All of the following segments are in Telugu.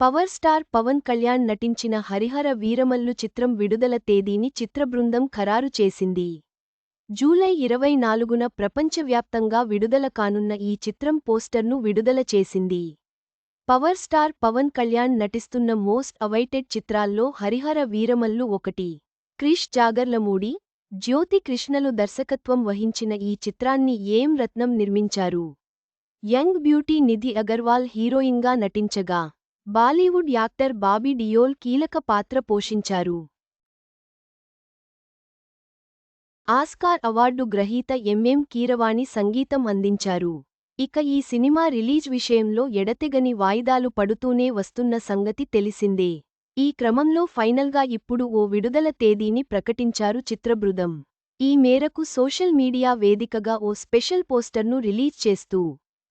పవర్ స్టార్ పవన్ కళ్యాణ్ నటించిన హరిహర వీరమల్లు చిత్రం విడుదల తేదీని చిత్రబృందం ఖరారు చేసింది. జూలై ఇరవై నాలుగున ప్రపంచవ్యాప్తంగా విడుదల కానున్న ఈ చిత్రం పోస్టర్ను విడుదల చేసింది. పవర్ స్టార్ పవన్ కళ్యాణ్ నటిస్తున్న మోస్ట్ అవైటెడ్ చిత్రాల్లో హరిహర వీరమల్లు ఒకటి. క్రిష్ జాగర్లమూడి జ్యోతి కృష్ణలు దర్శకత్వం వహించిన ఈ చిత్రాన్ని ఏం రత్నం నిర్మించారు? యంగ్ బ్యూటీ నిధి అగర్వాల్ హీరోయిన్గా నటించగా బాలీవుడ్ యాక్టర్ బాబీ డియోల్ కీలక పాత్ర పోషించారు. ఆస్కార్ అవార్డు గ్రహీత ఎంఎం కీరవాణి సంగీతం అందించారు. ఇక ఈ సినిమా రిలీజ్ విషయంలో ఎడతెగని వాయిదాలు పడుతూనే వస్తున్న సంగతి తెలిసిందే. ఈ క్రమంలో ఫైనల్గా ఇప్పుడు ఓ విడుదల తేదీని ప్రకటించారు చిత్రబృదం. ఈ మేరకు సోషల్ మీడియా వేదికగా ఓ స్పెషల్ పోస్టర్ను రిలీజ్ చేస్తూ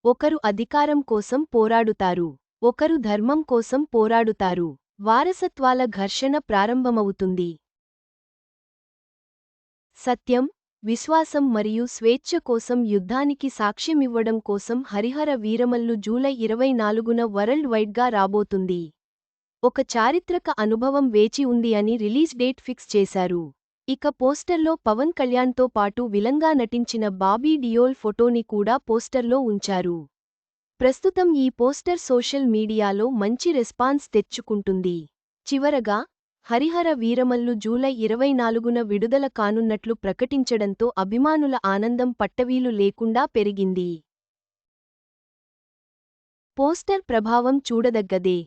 ఒకరు అధికారం కోసం పోరాడుతారు. ఒకరు ధర్మం కోసం పోరాడుతారు. వారసత్వాల ఘర్షణ ప్రారంభమవుతుంది. సత్యం విశ్వాసం మరియు స్వేచ్ఛ కోసం యుద్ధానికి సాక్ష్యమివ్వడం కోసం హరిహర వీరమల్లు జూలై ఇరవై నాలుగున వరల్డ్ వైడ్గా రాబోతుంది. ఒక చారిత్రక అనుభవం వేచి ఉంది అని రిలీజ్ డేట్ ఫిక్స్ చేశారు. ఇక పోస్టర్లో పవన్ కళ్యాణ్తో పాటు విలంగా నటించిన బాబీ డియోల్ ఫోటోని కూడా పోస్టర్లో ఉంచారు. ప్రస్తుతం ఈ పోస్టర్ సోషల్ మీడియాలో మంచి రెస్పాన్స్ తెచ్చుకుంటుంది. చివరగా హరిహర వీరమల్లు జూలై ఇరవై నాలుగున విడుదల కానున్నట్లు ప్రకటించడంతో అభిమానుల ఆనందం పట్టవీలు లేకుండా పెరిగింది. పోస్టర్ ప్రభావం చూడదగ్గదే.